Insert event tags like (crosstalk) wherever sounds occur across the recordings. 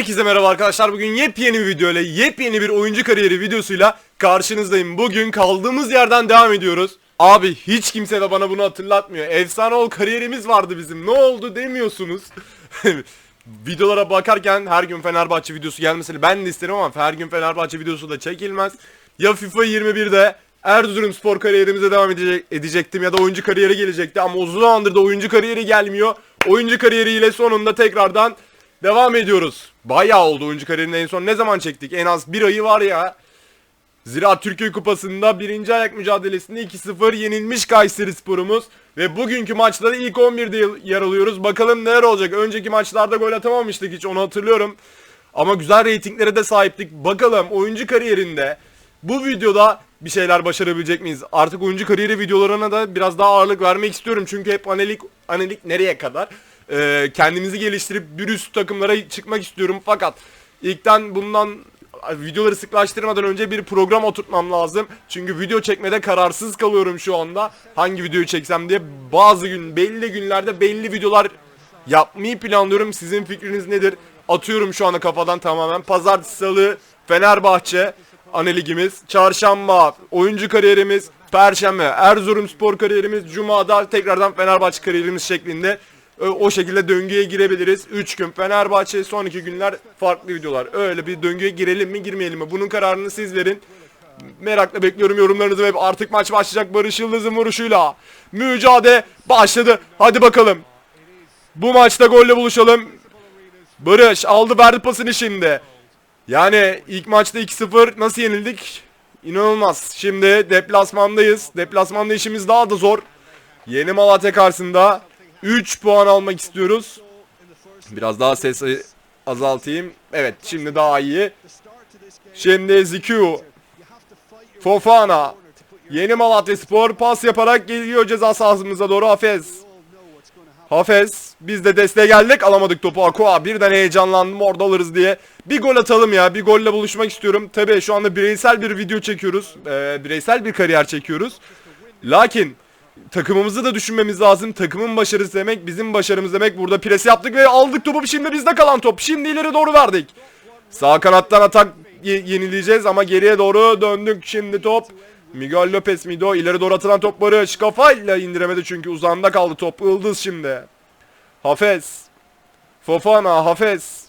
Herkese merhaba arkadaşlar. Bugün yepyeni bir video ile yepyeni bir oyuncu kariyeri videosuyla karşınızdayım. Bugün kaldığımız yerden devam ediyoruz. Abi hiç kimse de bana bunu hatırlatmıyor. Efsane ol kariyerimiz vardı bizim. Ne oldu demiyorsunuz. (laughs) Videolara bakarken her gün Fenerbahçe videosu gelmesini ben de isterim ama her gün Fenerbahçe videosu da çekilmez. Ya FIFA 21'de Erzurum spor kariyerimize devam edecek, edecektim ya da oyuncu kariyeri gelecekti ama uzun zamandır da oyuncu kariyeri gelmiyor. Oyuncu kariyeriyle sonunda tekrardan devam ediyoruz. Bayağı oldu oyuncu kariyerini en son ne zaman çektik? En az bir ayı var ya. Zira Türkiye Kupası'nda birinci ayak mücadelesinde 2-0 yenilmiş Kayseri Spor'umuz. Ve bugünkü maçta da ilk 11'de yer alıyoruz. Bakalım neler olacak. Önceki maçlarda gol atamamıştık hiç onu hatırlıyorum. Ama güzel reytinglere de sahiptik. Bakalım oyuncu kariyerinde bu videoda bir şeyler başarabilecek miyiz? Artık oyuncu kariyeri videolarına da biraz daha ağırlık vermek istiyorum. Çünkü hep anelik, anelik nereye kadar? Ee, kendimizi geliştirip bir üst takımlara çıkmak istiyorum. Fakat ilkten bundan videoları sıklaştırmadan önce bir program oturtmam lazım. Çünkü video çekmede kararsız kalıyorum şu anda. Hangi videoyu çeksem diye. Bazı gün belli günlerde belli videolar yapmayı planlıyorum. Sizin fikriniz nedir? Atıyorum şu anda kafadan tamamen. Pazartesi, salı, Fenerbahçe ana ligimiz. Çarşamba oyuncu kariyerimiz. Perşembe Erzurum spor kariyerimiz. Cuma'da tekrardan Fenerbahçe kariyerimiz şeklinde o şekilde döngüye girebiliriz. 3 gün Fenerbahçe, son 2 günler farklı videolar. Öyle bir döngüye girelim mi girmeyelim mi? Bunun kararını siz verin. Merakla bekliyorum yorumlarınızı ve artık maç başlayacak Barış Yıldız'ın vuruşuyla. Mücadele başladı. Hadi bakalım. Bu maçta golle buluşalım. Barış aldı verdi pasını şimdi. Yani ilk maçta 2-0 nasıl yenildik? İnanılmaz. Şimdi deplasmandayız. Deplasmanda işimiz daha da zor. Yeni Malatya karşısında 3 puan almak istiyoruz. Biraz daha sesi azaltayım. Evet şimdi daha iyi. Şimdi Ziku. Fofana. Yeni Malatya Spor pas yaparak geliyor ceza sahasımıza doğru Hafez. Hafez biz de desteğe geldik alamadık topu Aqua birden heyecanlandım orada alırız diye bir gol atalım ya bir golle buluşmak istiyorum tabi şu anda bireysel bir video çekiyoruz ee, bireysel bir kariyer çekiyoruz lakin takımımızı da düşünmemiz lazım takımın başarısı demek bizim başarımız demek burada pres yaptık ve aldık topu şimdi bizde kalan top şimdi ileri doğru verdik sağ kanattan atak ye- yenileyeceğiz ama geriye doğru döndük şimdi top Miguel Lopez miydi o? İleri doğru atılan top Barış. Kafayla indiremedi çünkü uzağında kaldı top. Yıldız şimdi. Hafez. Fofana, Hafez.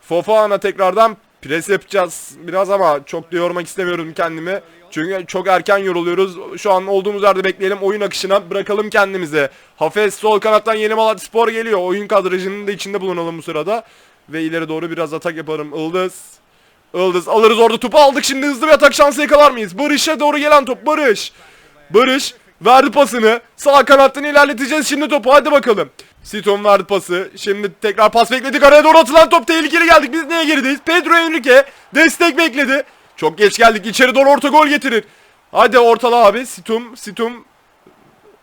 Fofana tekrardan pres yapacağız biraz ama çok da yormak istemiyorum kendimi. Çünkü çok erken yoruluyoruz. Şu an olduğumuz yerde bekleyelim. Oyun akışına bırakalım kendimizi. Hafez sol kanattan yeni Malatya Spor geliyor. Oyun kadrajının da içinde bulunalım bu sırada. Ve ileri doğru biraz atak yaparım. Yıldız. Yıldız alırız orada topu aldık şimdi hızlı bir atak şansı yakalar mıyız? Barış'a doğru gelen top Barış. Barış verdi pasını. Sağ kanattan ilerleteceğiz şimdi topu hadi bakalım. Siton verdi pası. Şimdi tekrar pas bekledik. Araya doğru atılan top tehlikeli geldik. Biz niye gerideyiz? Pedro Enrique destek bekledi. Çok geç geldik. İçeri doğru orta gol getirir. Hadi ortala abi. Situm. Situm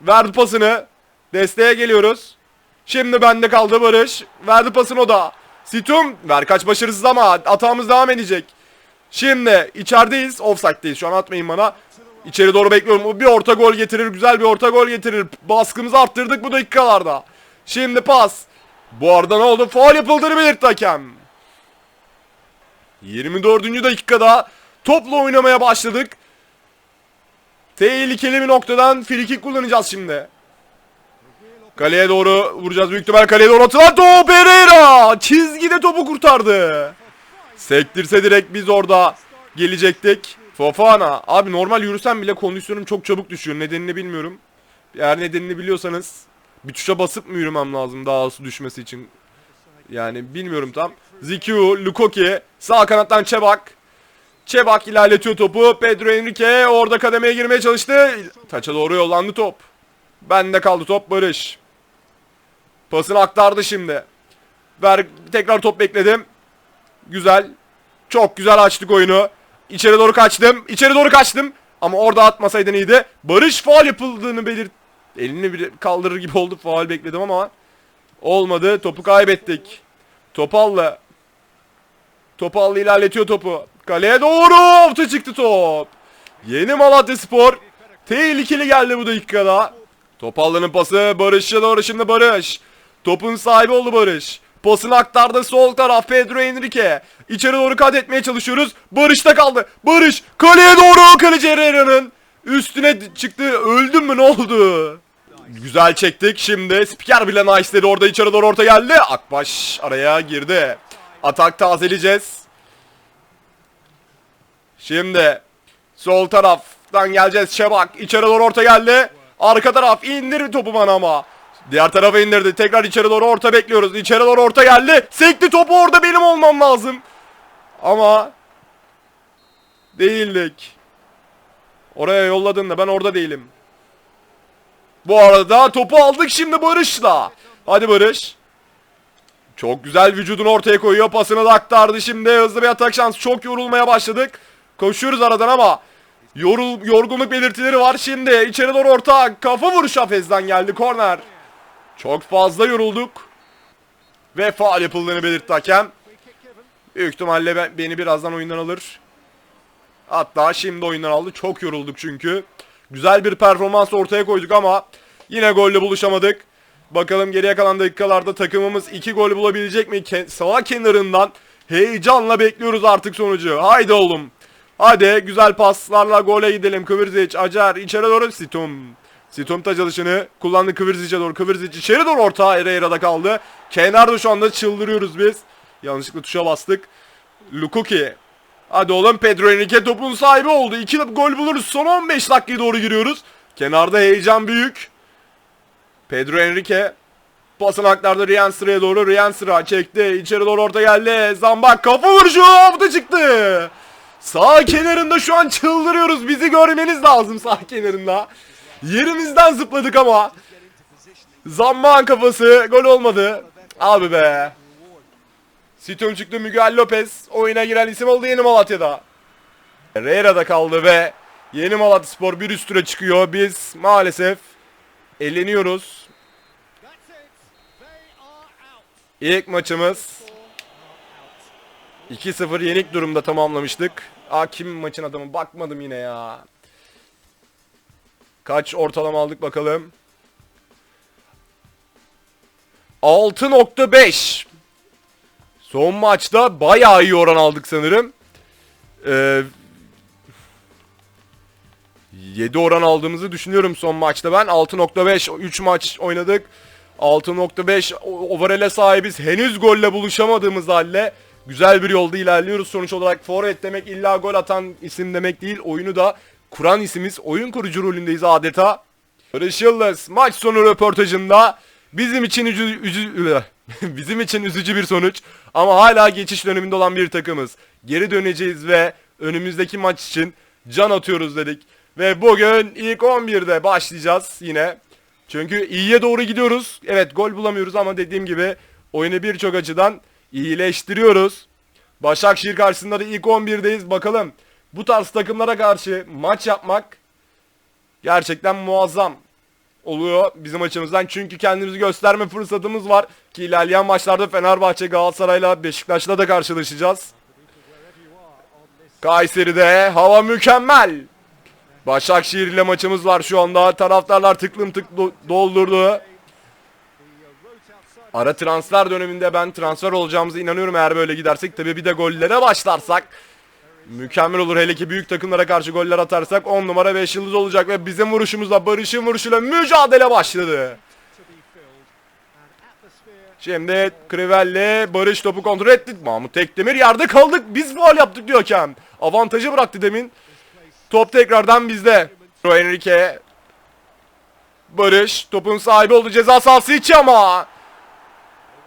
verdi pasını. Desteğe geliyoruz. Şimdi bende kaldı Barış. Verdi pasını o da. Situm ver kaç başarısız ama atağımız devam edecek. Şimdi içerideyiz. Offside'deyiz. Şu an atmayın bana. İçeri doğru bekliyorum. Bir orta gol getirir. Güzel bir orta gol getirir. Baskımızı arttırdık bu dakikalarda. Şimdi pas. Bu arada ne oldu? Faul yapıldığını belirtti hakem. 24. dakikada topla oynamaya başladık. Tehlikeli bir noktadan frikik kullanacağız şimdi. Kaleye doğru vuracağız büyük ihtimal kaleye doğru atılan top Pereira çizgide topu kurtardı. Sektirse direkt biz orada gelecektik. Fofana abi normal yürüsem bile kondisyonum çok çabuk düşüyor nedenini bilmiyorum. Eğer nedenini biliyorsanız bir tuşa basıp mı yürümem lazım daha hızlı düşmesi için. Yani bilmiyorum tam. Zikiu, Lukoki, sağ kanattan Çebak. Çebak ilerletiyor topu. Pedro Enrique orada kademeye girmeye çalıştı. Taça doğru yollandı top. Bende kaldı top Barış. Pasını aktardı şimdi. Ver tekrar top bekledim. Güzel. Çok güzel açtık oyunu. İçeri doğru kaçtım. İçeri doğru kaçtım. Ama orada atmasaydın iyiydi. Barış faal yapıldığını belirt. Elini bir kaldırır gibi oldu. Faal bekledim ama olmadı. Topu kaybettik. Topallı. Topallı ilerletiyor topu. Kaleye doğru. Orta çıktı top. Yeni Malatya Spor. Tehlikeli geldi bu dakikada. Topallı'nın pası Barış'a doğru şimdi Barış. Topun sahibi oldu Barış. Pasını aktardı sol taraf Pedro Henrique. İçeri doğru kat etmeye çalışıyoruz. Barış'ta kaldı. Barış kaleye doğru kaleci Herrera'nın üstüne çıktı. Öldün mü ne oldu? Güzel çektik şimdi. Spiker bile nice dedi orada içeri doğru orta geldi. Akbaş araya girdi. Atak tazeleyeceğiz. Şimdi sol taraftan geleceğiz Şebak. İçeri doğru orta geldi. Arka taraf indir topu bana ama. Diğer tarafa indirdi. Tekrar içeri doğru orta bekliyoruz. İçeri doğru orta geldi. Sekti topu orada benim olmam lazım. Ama değildik. Oraya yolladın da ben orada değilim. Bu arada topu aldık şimdi Barış'la. Hadi Barış. Çok güzel vücudunu ortaya koyuyor. Pasını da aktardı şimdi. Hızlı bir atak şansı. Çok yorulmaya başladık. Koşuyoruz aradan ama yorul, yorgunluk belirtileri var şimdi. İçeri doğru orta. Kafa vuruşu Hafez'den geldi. Korner. Çok fazla yorulduk. Ve faal yapıldığını belirtti hakem. Büyük ihtimalle ben- beni birazdan oyundan alır. Hatta şimdi oyundan aldı. Çok yorulduk çünkü. Güzel bir performans ortaya koyduk ama yine golle buluşamadık. Bakalım geriye kalan dakikalarda takımımız 2 gol bulabilecek mi? Ke- sağ kenarından heyecanla bekliyoruz artık sonucu. Haydi oğlum. Hadi güzel paslarla gole gidelim. Kıvırzic, Acar içeri doğru Situm. Situm taç alışını kullandı Kıvırzic'e doğru. Kıvırzic içeri doğru orta Herrera'da kaldı. Kenarda şu anda çıldırıyoruz biz. Yanlışlıkla tuşa bastık. Lukuki. Hadi oğlum Pedro Henrique topun sahibi oldu. 2 gol buluruz. Son 15 dakikaya doğru giriyoruz. Kenarda heyecan büyük. Pedro Henrique pasını aktardı Riyan Sıra'ya doğru. Riyan Sıra çekti. İçeri doğru orta geldi. Zambak kafa vuruşu. Da çıktı. Sağ kenarında şu an çıldırıyoruz. Bizi görmeniz lazım sağ kenarında. Yerimizden zıpladık ama. Zambak'ın kafası gol olmadı. Abi be. Çıktı Miguel Lopez. Oyuna giren isim oldu Yeni Malatya'da. Herrera'da kaldı ve Yeni Malatya Spor bir üstüne çıkıyor. Biz maalesef eleniyoruz. İlk maçımız 2-0 yenik durumda tamamlamıştık. Aa kim maçın adamı bakmadım yine ya. Kaç ortalama aldık bakalım. 6.5 Son maçta bayağı iyi oran aldık sanırım. Ee, 7 oran aldığımızı düşünüyorum son maçta ben. 6.5 3 maç oynadık. 6.5 o- overall'e sahibiz. Henüz golle buluşamadığımız halde güzel bir yolda ilerliyoruz. Sonuç olarak forvet demek illa gol atan isim demek değil. Oyunu da kuran isimiz. Oyun kurucu rolündeyiz adeta. Barış Yıldız maç sonu röportajında bizim için üzü, üzü- (laughs) bizim için üzücü bir sonuç ama hala geçiş döneminde olan bir takımız. Geri döneceğiz ve önümüzdeki maç için can atıyoruz dedik. Ve bugün ilk 11'de başlayacağız yine. Çünkü iyiye doğru gidiyoruz. Evet gol bulamıyoruz ama dediğim gibi oyunu birçok açıdan iyileştiriyoruz. Başakşehir karşısında da ilk 11'deyiz. Bakalım bu tarz takımlara karşı maç yapmak gerçekten muazzam oluyor bizim açımızdan. Çünkü kendimizi gösterme fırsatımız var. Ki ilerleyen maçlarda Fenerbahçe, Galatasaray'la, Beşiktaş'la da karşılaşacağız. Kayseri'de hava mükemmel. Başakşehir ile maçımız var şu anda. Taraftarlar tıklım tık do- doldurdu. Ara transfer döneminde ben transfer olacağımıza inanıyorum eğer böyle gidersek. Tabii bir de gollere başlarsak mükemmel olur. Hele ki büyük takımlara karşı goller atarsak 10 numara 5 yıldız olacak ve bizim vuruşumuzla Barış'ın vuruşuyla mücadele başladı. Şimdi Krivel'le Barış topu kontrol etti. Mahmut Tekdemir yerde kaldık. Biz faul yaptık diyor Ken. Avantajı bıraktı demin. Top tekrardan bizde. Enrique. Barış topun sahibi oldu ceza sahası içi ama.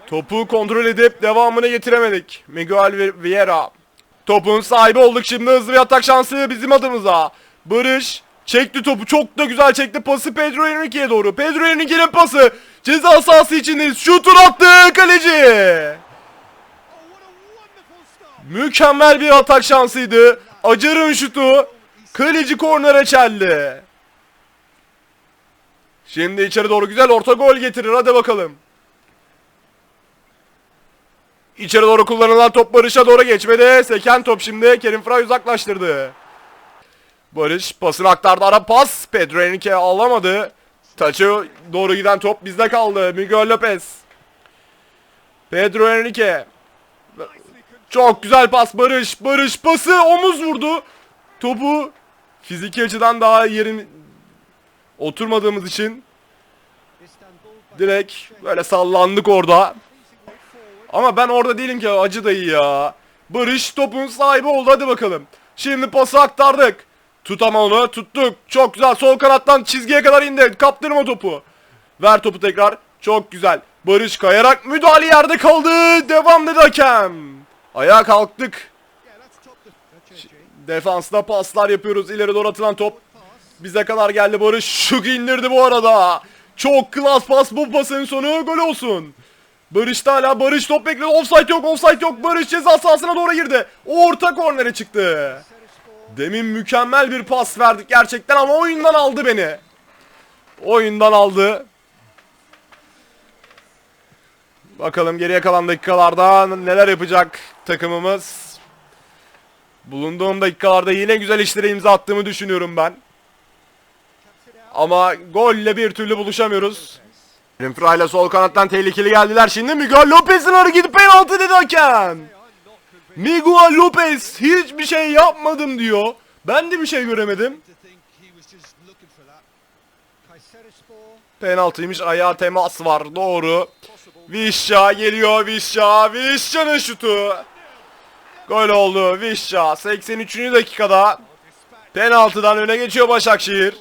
Topu kontrol edip devamını getiremedik. Miguel Vi- Vieira. Topun sahibi olduk şimdi hızlı bir atak şansı bizim adımıza. Barış çekti topu çok da güzel çekti pası Pedro Henrique'ye doğru. Pedro Henrique'nin pası ceza sahası içindeyiz. Şutunu attı kaleci. Mükemmel bir atak şansıydı. Acar'ın şutu kaleci kornere çeldi. Şimdi içeri doğru güzel orta gol getirir hadi bakalım. İçeri doğru kullanılan top Barış'a doğru geçmedi. Seken top şimdi Kerim Fıray uzaklaştırdı. Barış pasını aktardı ara pas. Pedro Henrique alamadı. Taçı doğru giden top bizde kaldı. Miguel Lopez. Pedro Enrique. Çok güzel pas Barış. Barış pası omuz vurdu. Topu fiziki açıdan daha yerin oturmadığımız için direkt böyle sallandık orada. Ama ben orada değilim ki acı dayı ya. Barış topun sahibi oldu hadi bakalım. Şimdi pası aktardık. Tut ama onu tuttuk. Çok güzel sol kanattan çizgiye kadar indi. Kaptırma topu. Ver topu tekrar. Çok güzel. Barış kayarak müdahale yerde kaldı. Devam dedi hakem. Ayağa kalktık. Defansta paslar yapıyoruz. İleri doğru atılan top. Bize kadar geldi Barış. Şık indirdi bu arada. Çok klas pas bu pasın sonu gol olsun. Barış da hala Barış top bekledi. Offside yok offside yok. Barış ceza sahasına doğru girdi. Orta kornere çıktı. Demin mükemmel bir pas verdik gerçekten ama oyundan aldı beni. Oyundan aldı. Bakalım geriye kalan dakikalarda neler yapacak takımımız. Bulunduğum dakikalarda yine güzel işlere imza attığımı düşünüyorum ben. Ama golle bir türlü buluşamıyoruz. Rimfra ile sol kanattan tehlikeli geldiler. Şimdi Miguel Lopez'in hareketi penaltı dedi hakem. Miguel Lopez hiçbir şey yapmadım diyor. Ben de bir şey göremedim. Penaltıymış ayağa temas var doğru. Vişça geliyor Vişça. Vişça'nın şutu. Gol oldu Vişça 83. dakikada. Penaltıdan öne geçiyor Başakşehir.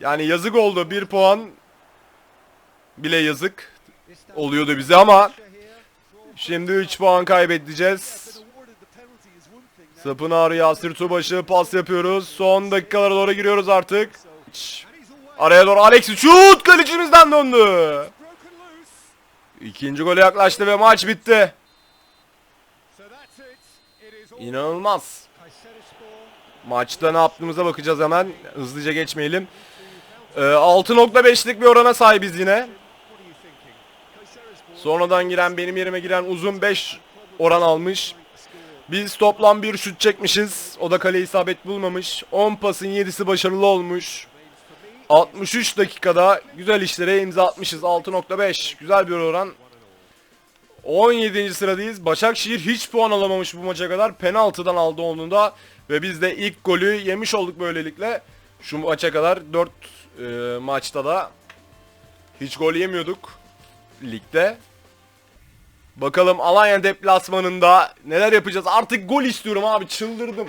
Yani yazık oldu. Bir puan bile yazık oluyordu bize ama şimdi 3 puan kaybedeceğiz. Sapınar Yasir Tubaşı pas yapıyoruz. Son dakikalara doğru giriyoruz artık. Araya doğru Alex şut kalecimizden döndü. İkinci gole yaklaştı ve maç bitti. İnanılmaz. Maçta ne yaptığımıza bakacağız hemen. Hızlıca geçmeyelim. Ee, 6.5'lik bir orana sahibiz yine. Sonradan giren benim yerime giren uzun 5 oran almış. Biz toplam bir şut çekmişiz. O da kale isabet bulmamış. 10 pasın 7'si başarılı olmuş. 63 dakikada güzel işlere imza atmışız. 6.5 güzel bir oran. 17. sıradayız. Başakşehir hiç puan alamamış bu maça kadar. Penaltıdan aldı onu da. Ve biz de ilk golü yemiş olduk böylelikle. Şu maça kadar 4 e, maçta da hiç gol yemiyorduk ligde. Bakalım Alanya deplasmanında neler yapacağız. Artık gol istiyorum abi çıldırdım.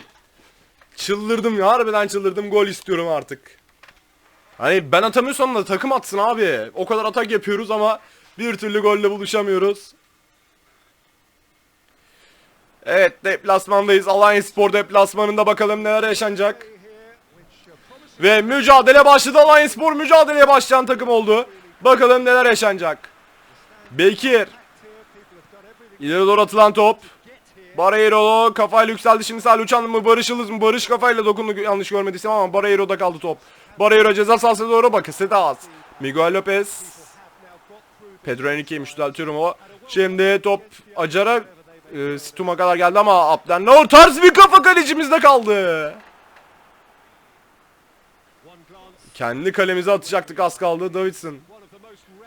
Çıldırdım ya harbiden çıldırdım gol istiyorum artık. Hani ben atamıyorsam da takım atsın abi. O kadar atak yapıyoruz ama bir türlü golle buluşamıyoruz. Evet deplasmandayız. Alanya Spor deplasmanında bakalım neler yaşanacak. Ve mücadele başladı. Alanya Spor mücadeleye başlayan takım oldu. Bakalım neler yaşanacak. Bekir. İleri doğru atılan top. Barreiro kafayla yükseldi. Şimdi Salih Uçan mı Barış Yıldız mı? Barış kafayla dokundu yanlış görmediysem ama Barreiro'da kaldı top. Barreiro ceza sahasına doğru bakın. az. Miguel Lopez. Pedro Henrique'ymiş düzeltiyorum o. Şimdi top Acar'a e, Stum'a kadar geldi ama Abdenor tarz bir kafa kalecimizde kaldı. Kendi kalemize atacaktık az kaldı Davidson.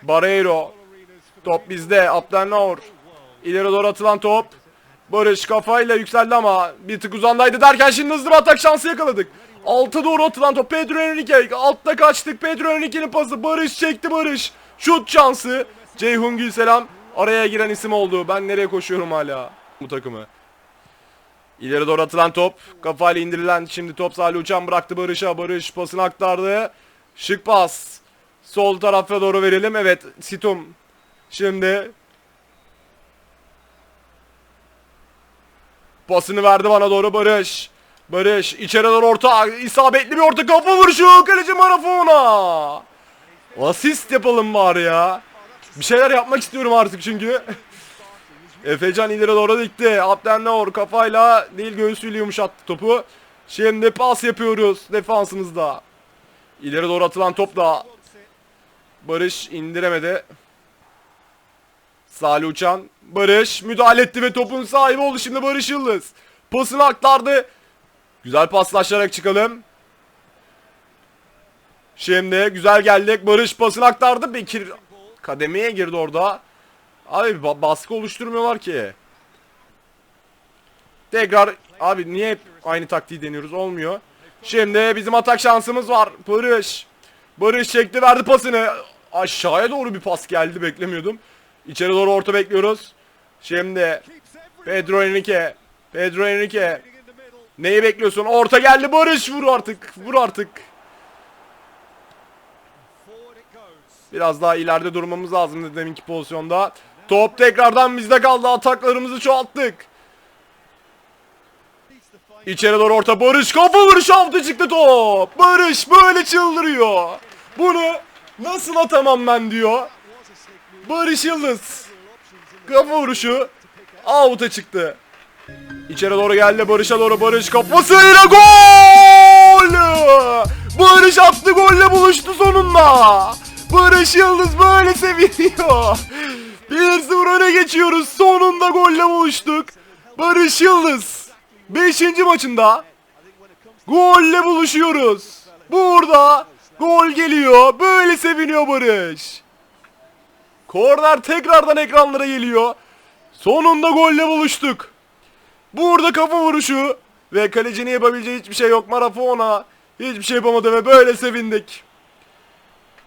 Barreiro. Top bizde. Abdenor. İleri doğru atılan top. Barış kafayla yükseldi ama bir tık uzandaydı derken şimdi hızlı bir atak şansı yakaladık. Alta doğru atılan top Pedro Henrique. Altta kaçtık. Pedro Henrique'nin pası. Barış çekti Barış. Şut şansı. Ceyhun Gülselam araya giren isim oldu. Ben nereye koşuyorum hala bu takımı. İleri doğru atılan top. Kafayla indirilen şimdi top Salih Uçan bıraktı Barış'a. Barış pasını aktardı. Şık pas. Sol tarafa doğru verelim. Evet Situm. Şimdi Pasını verdi bana doğru Barış. Barış içeri doğru orta isabetli bir orta kafa vuruşu kaleci Marafona. Asist yapalım bari ya. Bir şeyler yapmak istiyorum artık çünkü. (laughs) Efecan ileri doğru dikti. Abdenor kafayla değil göğsüyle yumuşattı topu. Şimdi pas yapıyoruz defansımızda. İleri doğru atılan top da Barış indiremedi. Salih Uçan. Barış müdahale etti ve topun sahibi oldu şimdi Barış Yıldız. Pasını aktardı. Güzel paslaşarak çıkalım. Şimdi güzel geldik. Barış pasını aktardı. Bekir kademeye girdi orada. Abi ba- baskı oluşturmuyorlar ki. Tekrar abi niye aynı taktiği deniyoruz olmuyor. Şimdi bizim atak şansımız var. Barış. Barış çekti verdi pasını. Aşağıya doğru bir pas geldi beklemiyordum. İçeri doğru orta bekliyoruz. Şimdi Pedro Henrique. Pedro Henrique. Neyi bekliyorsun? Orta geldi Barış vur artık. Vur artık. Biraz daha ileride durmamız lazım deminki pozisyonda. Top tekrardan bizde kaldı. Ataklarımızı çoğalttık. İçeri doğru orta Barış kafa vuruş altı çıktı top. Barış böyle çıldırıyor. Bunu nasıl atamam ben diyor. Barış Yıldız. Kafa vuruşu out'a çıktı. İçeri doğru geldi Barış'a doğru Barış kafasıyla gol! Barış attı golle buluştu sonunda. Barış Yıldız böyle seviniyor. 1-0 öne geçiyoruz. Sonunda golle buluştuk. Barış Yıldız 5. maçında golle buluşuyoruz. Burada gol geliyor. Böyle seviniyor Barış. Korner tekrardan ekranlara geliyor. Sonunda golle buluştuk. Burada kafa vuruşu ve kalecinin yapabileceği hiçbir şey yok. Marafona hiçbir şey yapamadı ve böyle sevindik.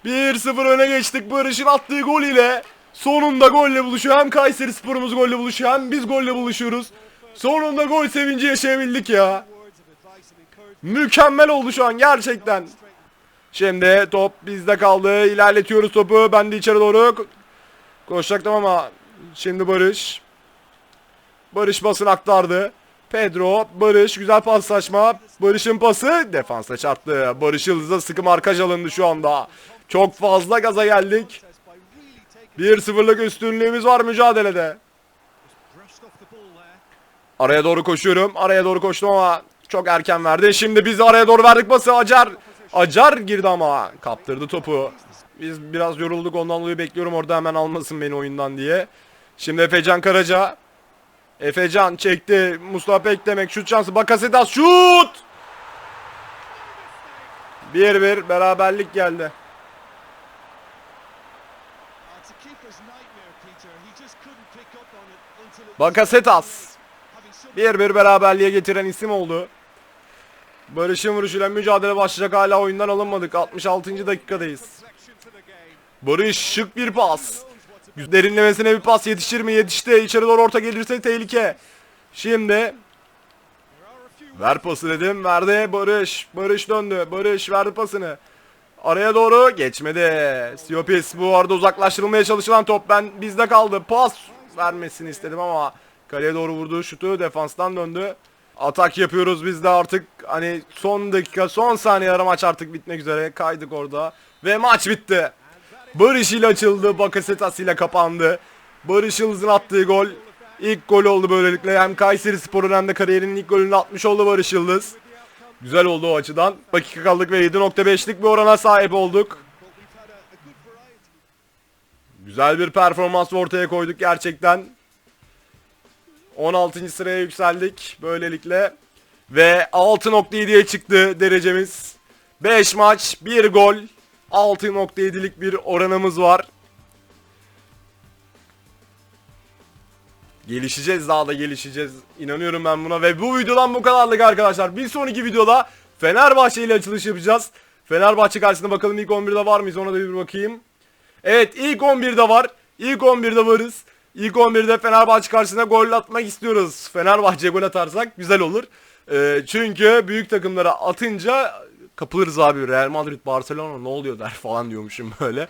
1-0 öne geçtik Barış'ın attığı gol ile. Sonunda golle buluşuyor. Hem Kayseri sporumuz golle buluşuyor hem biz golle buluşuyoruz. Sonunda gol sevinci yaşayabildik ya. Mükemmel oldu şu an gerçekten. Şimdi top bizde kaldı. İlerletiyoruz topu. Ben de içeri doğru koşacaktım ama şimdi Barış. Barış basın aktardı. Pedro, Barış güzel paslaşma. Barış'ın pası defansa çarptı. Barış Yıldız'a sıkı markaj alındı şu anda. Çok fazla gaza geldik. 1-0'lık üstünlüğümüz var mücadelede. Araya doğru koşuyorum. Araya doğru koştum ama çok erken verdi. Şimdi biz araya doğru verdik pası. Acar. Acar girdi ama kaptırdı topu. Biz biraz yorulduk ondan dolayı bekliyorum orada hemen almasın beni oyundan diye. Şimdi Efecan Karaca. Efecan çekti. Mustafa Beklemek şut şansı. Bakasetas şut! 1-1 beraberlik geldi. Bakasetas. 1-1 beraberliğe getiren isim oldu. Barış'ın vuruşuyla mücadele başlayacak hala oyundan alınmadık. 66. dakikadayız. Barış şık bir pas. Derinlemesine bir pas yetişir mi? Yetişti. İçeri doğru orta gelirse tehlike. Şimdi ver pası dedim. Verdi Barış. Barış döndü. Barış verdi pasını. Araya doğru geçmedi. Siopis bu arada uzaklaştırılmaya çalışılan top ben bizde kaldı. Pas vermesini istedim ama kaleye doğru vurduğu şutu defanstan döndü. Atak yapıyoruz biz de artık hani son dakika son saniye ara maç artık bitmek üzere kaydık orada ve maç bitti. Barış ile açıldı Bakasetas ile kapandı. Barış Yıldız'ın attığı gol ilk gol oldu böylelikle hem Kayseri Spor'un hem de kariyerinin ilk golünü atmış oldu Barış Yıldız. Güzel oldu o açıdan. Dakika kaldık ve 7.5'lik bir orana sahip olduk. Güzel bir performans ortaya koyduk gerçekten. 16. sıraya yükseldik böylelikle. Ve 6.7'ye çıktı derecemiz. 5 maç, 1 gol. 6.7'lik bir oranımız var. Gelişeceğiz daha da gelişeceğiz. İnanıyorum ben buna ve bu videodan bu kadarlık arkadaşlar. Bir sonraki videoda Fenerbahçe ile açılış yapacağız. Fenerbahçe karşısında bakalım ilk 11'de var mıyız ona da bir bakayım. Evet ilk 11'de var. İlk 11'de varız. İlk 11'de Fenerbahçe karşısında gol atmak istiyoruz. Fenerbahçe gol atarsak güzel olur. Ee, çünkü büyük takımlara atınca kapılırız abi. Real Madrid, Barcelona ne oluyor der falan diyormuşum böyle.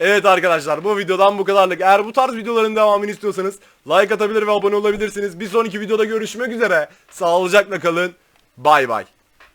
Evet arkadaşlar bu videodan bu kadarlık. Eğer bu tarz videoların devamını istiyorsanız like atabilir ve abone olabilirsiniz. Bir sonraki videoda görüşmek üzere. Sağlıcakla kalın. Bay bay.